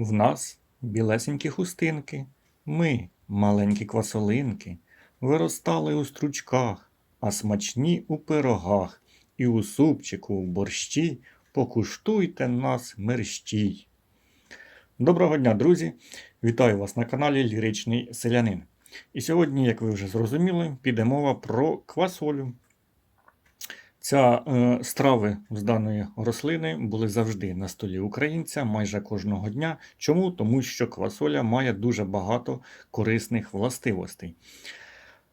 В нас білесенькі хустинки, ми, маленькі квасолинки, виростали у стручках, а смачні у пирогах, і у супчику, у борщі, покуштуйте нас мерщій. Доброго дня, друзі! Вітаю вас на каналі Ліричний Селянин. І сьогодні, як ви вже зрозуміли, піде мова про квасолю. Ця е, страви з даної рослини були завжди на столі українця майже кожного дня. Чому? Тому що квасоля має дуже багато корисних властивостей.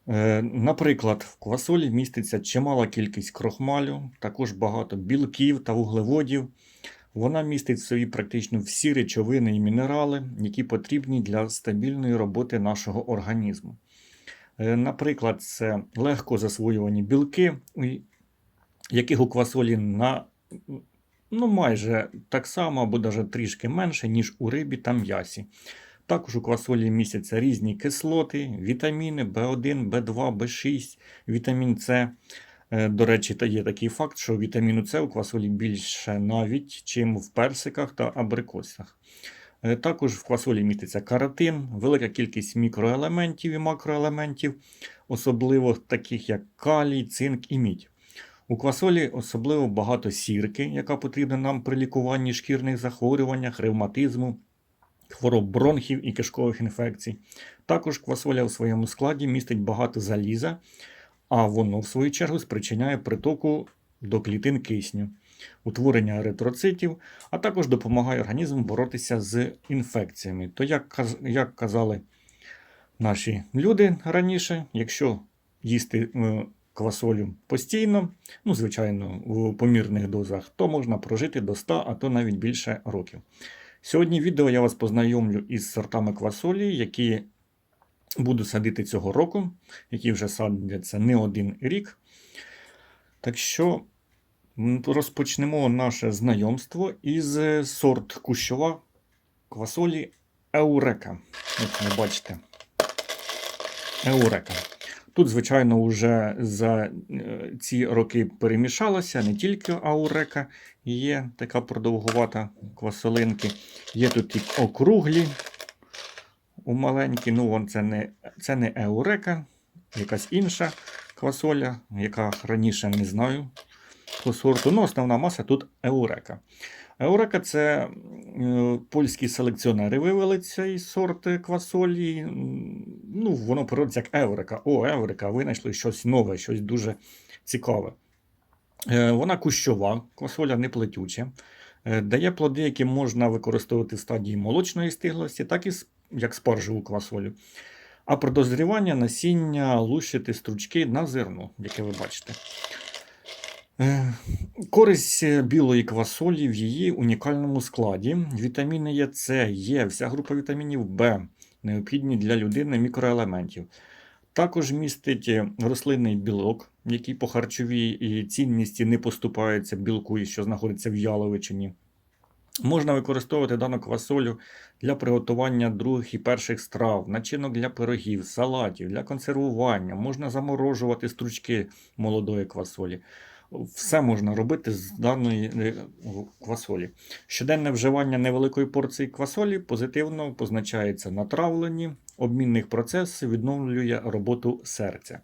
Е, наприклад, в квасолі міститься чимала кількість крохмалю, також багато білків та вуглеводів. Вона містить в собі практично всі речовини і мінерали, які потрібні для стабільної роботи нашого організму. Е, Наприклад, це легко засвоювані білки, яких у квасолі на ну, майже так само або навіть трішки менше, ніж у рибі та м'ясі. Також у квасолі містяться різні кислоти, вітаміни В1, В2, В6, вітамін С. Е, До речі, є такий факт, що вітаміну С у квасолі більше навіть, чим в персиках та абрикосах. Е, Також в квасолі міститься каротин, велика кількість мікроелементів і макроелементів, особливо таких як калій, цинк і мідь. У квасолі особливо багато сірки, яка потрібна нам при лікуванні шкірних захворюваннях, ревматизму, хвороб бронхів і кишкових інфекцій. Також квасоля у своєму складі містить багато заліза, а воно, в свою чергу, спричиняє притоку до клітин кисню, утворення еритроцитів, а також допомагає організму боротися з інфекціями. То, як, як казали наші люди раніше, якщо їсти е, квасолю постійно, ну, звичайно, в помірних дозах, то можна прожити до 100, а то навіть більше років. Сьогодні в відео я вас познайомлю із сортами квасолі, які буду садити цього року, які вже садяться не один рік. Так що розпочнемо наше знайомство із е, сорт кущова квасолі Еурека. Як ви бачите. Еурека. Тут, звичайно, вже за е, ці роки перемішалося не тільки аурека, є така продовгувата квасолинки. Є тут і округлі у маленькі. Ну, вон це не, це не еурека, якась інша квасоля, яка раніше не знаю по сорту. Ну, основна маса тут еурека. Еурека це е, польські селекціонери вивели цей сорт квасолі. Ну, воно переводиться як Еврика. О, Еврика, винайшли щось нове, щось дуже цікаве. Е, Вона кущова, квасоля не плетюча. Е, Дає плоди, які можна використовувати в стадії молочної стиглості, так і як спаржеву квасолю. А при дозрівання насіння лущити стручки на зерно, яке ви бачите. Е, Користь е, білої квасолі в її унікальному складі. Вітаміни Є, С, Є, вся група вітамінів Б, необхідні для людини мікроелементів. Також містить е, рослинний білок, який по харчовій цінності не поступається білку, що знаходиться в яловичині. Можна використовувати дану квасолю для приготування других і перших страв, начинок для пирогів, салатів, для консервування. Можна заморожувати стручки молодої квасолі. Все можна робити з даної е, квасолі. Щоденне вживання невеликої порції квасолі позитивно позначається на травленні, обмінних процесів, відновлює роботу серця.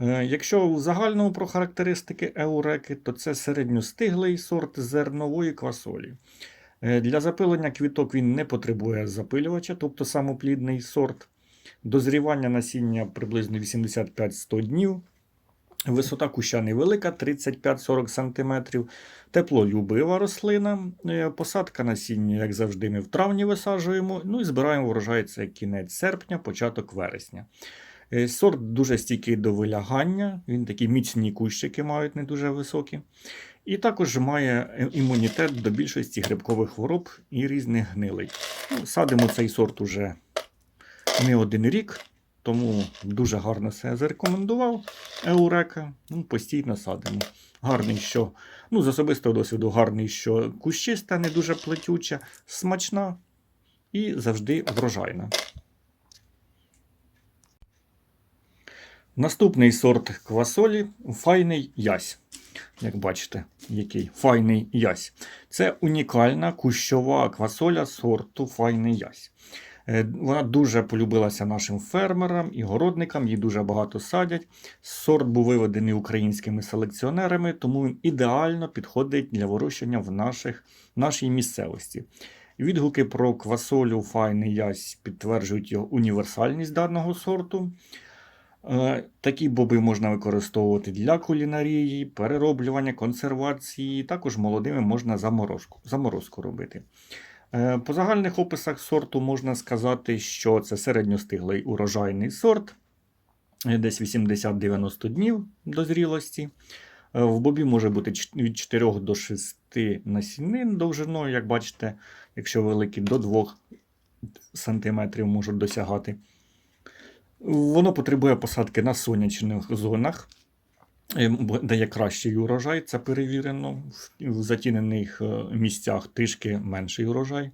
Е, Якщо в загальному про характеристики еуреки, то це середньостиглий сорт зернової квасолі. Е, Для запилення квіток він не потребує запилювача, тобто самоплідний сорт. Дозрівання насіння приблизно 85-100 днів. Висота куща невелика 35-40 см. Теплолюбива рослина. Е, Посадка насіння, як завжди, ми в травні висаджуємо. Ну і збираємо врожай це кінець серпня, початок вересня. Е, Сорт дуже стійкий до вилягання. Він такі міцні кущики мають не дуже високі. І також має е, імунітет до більшості грибкових хвороб і різних гнилей. Ну, Садимо цей сорт уже не один рік, тому дуже гарно себе зарекомендував. Еурека. Ну, постійно садимо. Гарний, що, ну, з особистого досвіду, гарний, що кущиста, не дуже плетюча, смачна і завжди врожайна. Наступний сорт квасолі файний ясь. Як бачите, який файний ясь. Це унікальна кущова квасоля сорту файний ясь. Е, Вона дуже полюбилася нашим фермерам і городникам, її дуже багато садять. Сорт був виведений українськими селекціонерами, тому він ідеально підходить для вирощення в наших, нашій місцевості. Відгуки про квасолю файний ясь підтверджують його універсальність даного сорту. Е, Такі боби можна використовувати для кулінарії, перероблювання, консервації. Також молодими можна заморозку, заморозку робити. Е, По загальних описах сорту можна сказати, що це середньостиглий урожайний сорт, е, десь 80-90 днів до зрілості. Е, В бобі може бути від 4 до 6 насінин довжиною, як бачите, якщо великі, до 2 см можуть досягати. Воно потребує посадки на сонячних зонах, е, бо- де є кращий урожай, це перевірено. В- затінених е, місцях трішки менший урожай.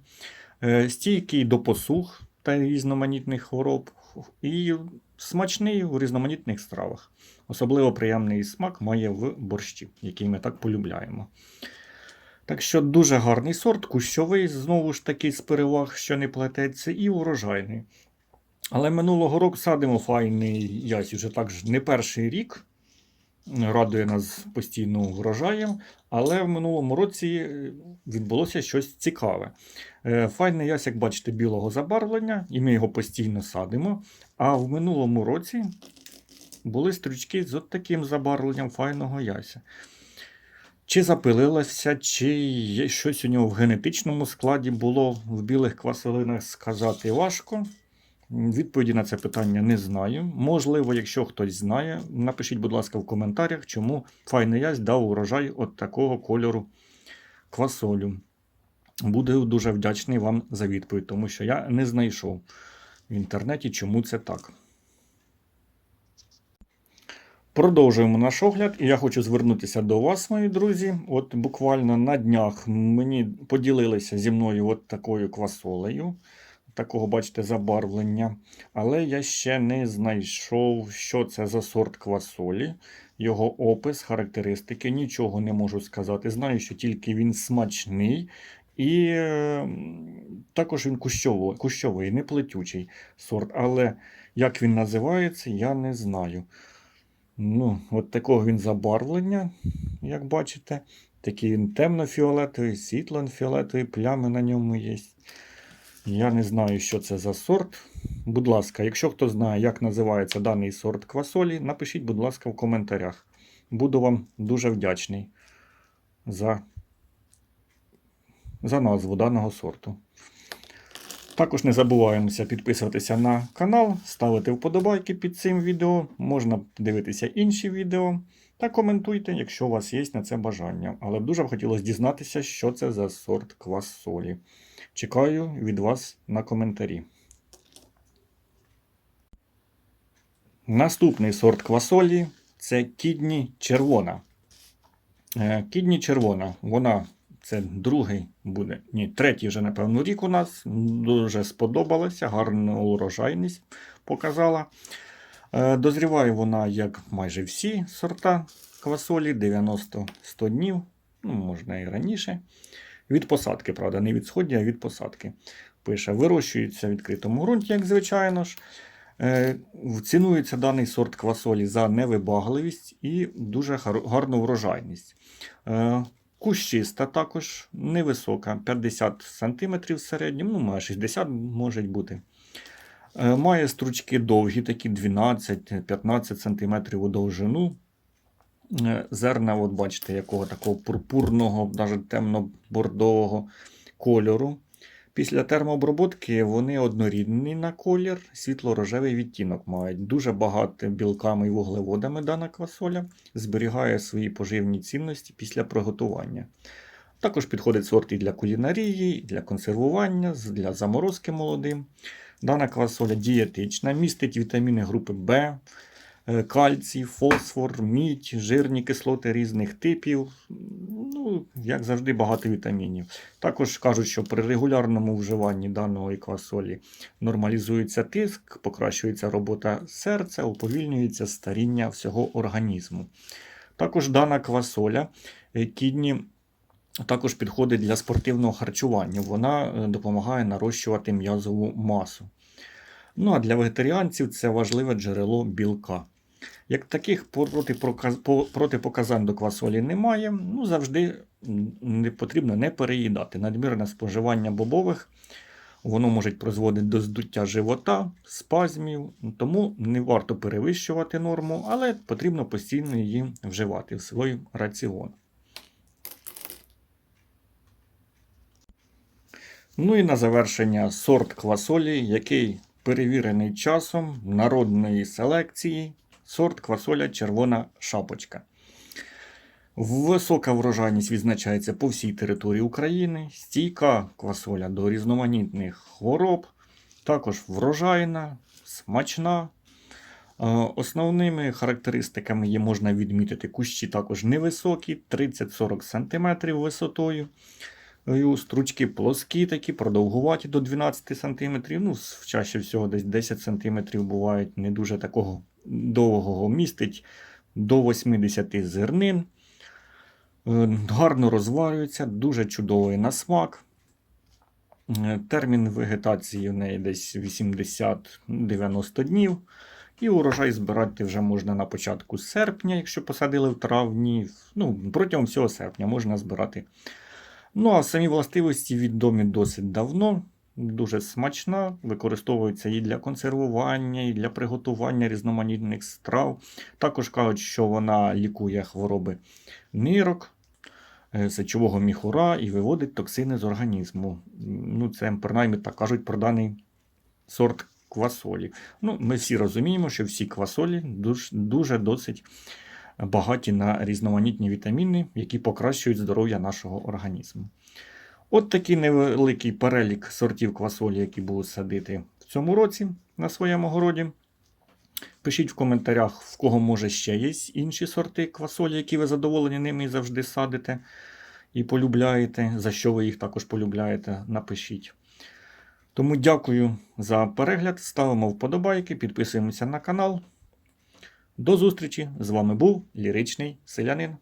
Е, Стійкий до посух та різноманітних хвороб, і смачний у різноманітних стравах. Особливо приємний смак має в борщі, який ми так полюбляємо. Так що дуже гарний сорт, кущовий, знову ж таки, з переваг, що не плететься, і урожайний. Але минулого року садимо файний ясь вже так ж не перший рік. Радує нас постійно врожаєм, але в минулому році е, відбулося щось цікаве. Е, Файний ясь, як бачите, білого забарвлення, і ми його постійно садимо. А в минулому році були стрючки з от таким забарвленням файного яся. Чи запилилося, чи є щось у нього в генетичному складі було в білих квасолинах сказати важко. Відповіді на це питання не знаю. Можливо, якщо хтось знає, напишіть, будь ласка, в коментарях, чому файний ясь дав урожай от такого кольору квасолю. Буду дуже вдячний вам за відповідь, тому що я не знайшов в інтернеті, чому це так. Продовжуємо наш огляд, і я хочу звернутися до вас, мої друзі. От буквально на днях мені поділилися зі мною от такою квасолею, такого, бачите, забарвлення. Але я ще не знайшов, що це за сорт квасолі, його опис, характеристики, нічого не можу сказати. Знаю, що тільки він смачний. І е, також він кущовий, кущовий, не плетючий сорт. Але як він називається, я не знаю. Ну, от такого він забарвлення, як бачите. Такий він темно-фіолетовий, світло-фіолетовий, плями на ньому є. Я не знаю, що це за сорт. Будь ласка, якщо хто знає, як називається даний сорт квасолі, напишіть, будь ласка, в коментарях. Буду вам дуже вдячний за, за назву даного сорту. Також не забуваємося підписуватися на канал, ставити вподобайки під цим відео. Можна дивитися інші відео та коментуйте, якщо у вас є на це бажання. Але б дуже б хотілося дізнатися, що це за сорт квасолі. Чекаю від вас на коментарі. Наступний сорт квасолі це кідні червона. Е, Кідні червона, вона це другий буде, ні, третій вже, напевно, рік у нас. Дуже сподобалася, гарну урожайність показала. Е, Дозріває вона, як майже всі сорта квасолі, 90-100 днів, ну, можна і раніше. Від посадки, правда, не від сході, а від посадки. Пише, вирощується в відкритому ґрунті, як звичайно ж. Е, Цінується даний сорт квасолі за невибагливість і дуже гарну врожайність. Е, Кущиста також невисока, 50 см в середньому, ну, має 60 може бути. Е, Має стручки довгі, такі 12-15 см у довжину. Е, Зерна, от бачите, якого такого пурпурного, навіть темно-бордового кольору. Після термообробітки вони однорідні на колір, світло-рожевий відтінок мають. Дуже багато білками і вуглеводами дана квасоля, зберігає свої поживні цінності після приготування. Також підходить сорт і для кулінарії, і для консервування, для заморозки молодим. Дана квасоля дієтична, містить вітаміни групи В, е, кальцій, фосфор, мідь, жирні кислоти різних типів. Ну, як завжди, багато вітамінів. Також кажуть, що при регулярному вживанні даної квасолі нормалізується тиск, покращується робота серця, уповільнюється старіння всього організму. Також дана квасоля е, кідні також підходить для спортивного харчування. Вона е, допомагає нарощувати м'язову масу. Ну а для вегетаріанців це важливе джерело білка. Як таких протипоказ- протипоказань до квасолі немає, ну завжди не потрібно не переїдати. Надмірне споживання бобових воно може призводити до здуття живота, спазмів, тому не варто перевищувати норму, але потрібно постійно її вживати в свій раціон. Ну і на завершення сорт квасолі, який перевірений часом народної селекції, сорт квасоля червона шапочка. Висока врожайність відзначається по всій території України, стійка квасоля до різноманітних хвороб, також врожайна, смачна. Е, Основними характеристиками є можна відмітити кущі також невисокі, 30-40 см висотою. Стручки плоскі, такі, продовгуваті до 12 см. Ну, чаще всього десь 10 см бувають не дуже такого довгого містить до 80 зернин. Е, Гарно розварюється, дуже чудовий на смак. Е, Термін вегетації в неї десь 80-90 днів. І урожай збирати вже можна на початку серпня, якщо посадили в травні. Ну, протягом всього серпня можна збирати. Ну, а самі властивості відомі досить давно. Дуже смачна, використовується і для консервування, і для приготування різноманітних страв. Також кажуть, що вона лікує хвороби нирок, е, сечового міхура і виводить токсини з організму. Ну, це принаймні так кажуть про даний сорт квасолі. Ну, ми всі розуміємо, що всі квасолі дуже, дуже досить багаті на різноманітні вітаміни, які покращують здоров'я нашого організму. От такий невеликий перелік сортів квасолі, які будуть садити в цьому році на своєму городі. Пишіть в коментарях, в кого може ще є інші сорти квасолі, які ви задоволені ними завжди садите і полюбляєте. За що ви їх також полюбляєте, напишіть. Тому дякую за перегляд. Ставимо вподобайки, підписуємося на канал. До зустрічі! З вами був Ліричний Селянин.